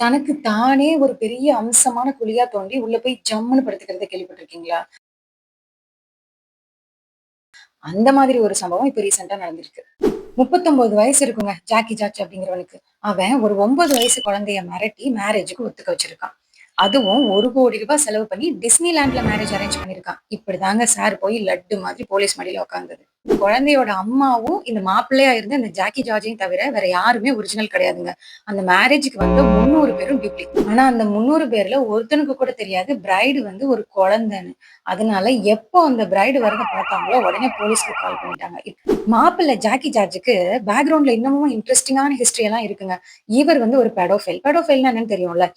தனக்கு தானே ஒரு பெரிய அம்சமான குழியா தோண்டி உள்ள போய் ஜம்முன்னு படுத்துக்கிறத கேள்விப்பட்டிருக்கீங்களா? அந்த மாதிரி ஒரு சம்பவம் இப்ப ரீசெண்டா நடந்திருக்கு. 39 வயசு இருக்குங்க. ஜாக்கி ஜார்ஜ் அப்படிங்கிறவனுக்கு. அவன் ஒரு ஒன்பது வயசு குழந்தைய மிரட்டி மேரேஜுக்கு ஒத்துக்க வச்சிருக்கான். அதுவும் ஒரு கோடி ரூபாய் செலவு பண்ணி டிஸ்னிலாண்ட்ல மேரேஜ் அரேஞ்ச் பண்ணிருக்கான் இப்படிதாங்க சார் போய் லட்டு மாதிரி போலீஸ் மடியில உட்காந்தது இந்த குழந்தையோட அம்மாவும், இந்த மாப்பிள்ளையா இருந்த இந்த ஜாக்கி ஜார்ஜையும் தவிர வேற யாருமே ஒரிஜினல் கிடையாதுங்க. அந்த மேரேஜுக்கு வந்து முந்நூறு பேரும் டூப்ளிகேட். ஆனா அந்த 300 பேர்ல ஒருத்தனுக்கு கூட தெரியாது பிரைடு வந்து ஒரு குழந்தைன்னு. அதனால எப்போ அந்த பிரைடு வரத பார்த்தாங்களோ, உடனே போலீஸ்க்கு கால் பண்ணிட்டாங்க. மாப்பிள்ளை ஜாக்கி ஜார்ஜுக்கு பேக்ரவுண்ட்ல இன்னமும் இன்ட்ரெஸ்டிங்கான ஹிஸ்டரி எல்லாம் இருக்குங்க. இவர் வந்து ஒரு பெடோஃபெல் பெடோஃபைல்னா என்னன்னு தெரியும்ல?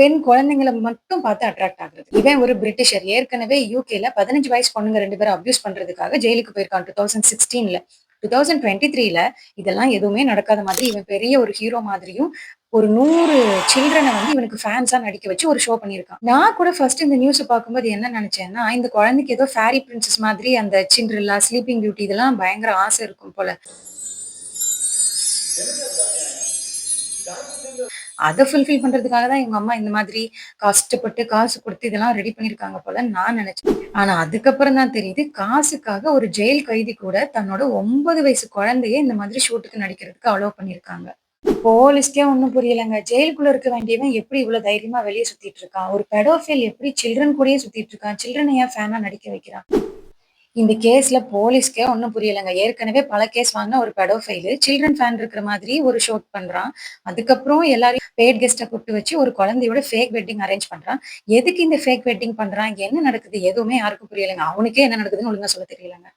பெண் குழந்தைங்கள மட்டும் பார்த்து அட்ராக்ட் ஆகுறது. இவன் ஒரு பிரிட்டிஷர். ஏற்கனவே யுகேல 15 வயசு பொண்ணுங்க ரெண்டு பேரும் அப்யூஸ் பண்றதுக்காக ஜெயிலுக்கு போயிருக்கான் 2016ல. 2023ல இதெல்லாம் எதுவுமே நடக்காத மாதிரி இவன் பெரிய ஒரு ஹீரோ மாதிரியும், ஒரு நூறு சில்ட்ரனை வந்து இவனுக்கு ஃபேன்ஸா நடிக்க வச்சு ஒரு ஷோ பண்ணியிருக்கான். நான் கூட ஃபர்ஸ்ட் இந்த நியூஸ பார்க்கும்போது என்ன நினைச்சேன்னா, இந்த குழந்தைக்கு ஏதோ ஃபேரி பிரின்சஸ் மாதிரி அந்த சிண்ட்ரெல்லா, ஸ்லீப்பிங் பியூட்டி இதெல்லாம் பயங்கர ஆசை இருக்கும் போல. அத ஃபுல்ஃபில் பண்றதுக்காக தான் இவங்க அம்மா இந்த மாதிரி கஷ்டப்பட்டு காசு குடுத்து இதெல்லாம் ரெடி பண்ணியிருக்காங்க போல நான் நினைச்சேன். ஆனா அதுக்கப்புறம் தான் தெரியுது, காசுக்காக ஒரு ஜெயில் கைதி கூட தன்னோட ஒன்பது வயசு குழந்தைய இந்த மாதிரி ஷூட்டுக்கு நடிக்கிறதுக்கு அலோவ் பண்ணியிருக்காங்க. போலீஸ்க்கே ஒன்றும் புரியலங்க. ஜெயிலுக்குள்ள இருக்க வேண்டியவன் எப்படி இவ்ளோ தைரியமா வெளியே சுத்திட்டு இருக்கான்? ஒரு பெடோஃபைல் எப்படி சில்ட்ரன் கூடயே சுத்திட்டு இருக்கான்? சில்ட்ரன் ஏன் ஃபேனா நடிக்க வைக்கிறான்? இந்த கேஸ்ல போலீஸ்க்கே ஒன்றும் புரியலங்க. ஏற்கனவே பல கேஸ் வாங்கின ஒரு பெடோஃபைலு சில்ட்ரன் ஃபேன் இருக்கிற மாதிரி ஒரு ஷூட் பண்றான். அதுக்கப்புறம் எல்லாரையும் பெய்ட் கெஸ்ட்ட கூப்பிட்டு வச்சு ஒரு குழந்தையோட ஃபேக் வெட்டிங் அரேஞ்ச் பண்றான். எதுக்கு இந்த ஃபேக் வெட்டிங் பண்றான்? என்ன நடக்குது? எதுவுமே யாருக்கும் புரியலைங்க அவனுக்கே என்ன நடக்குதுன்னு ஒழுங்கா சொல்ல தெரியலங்க.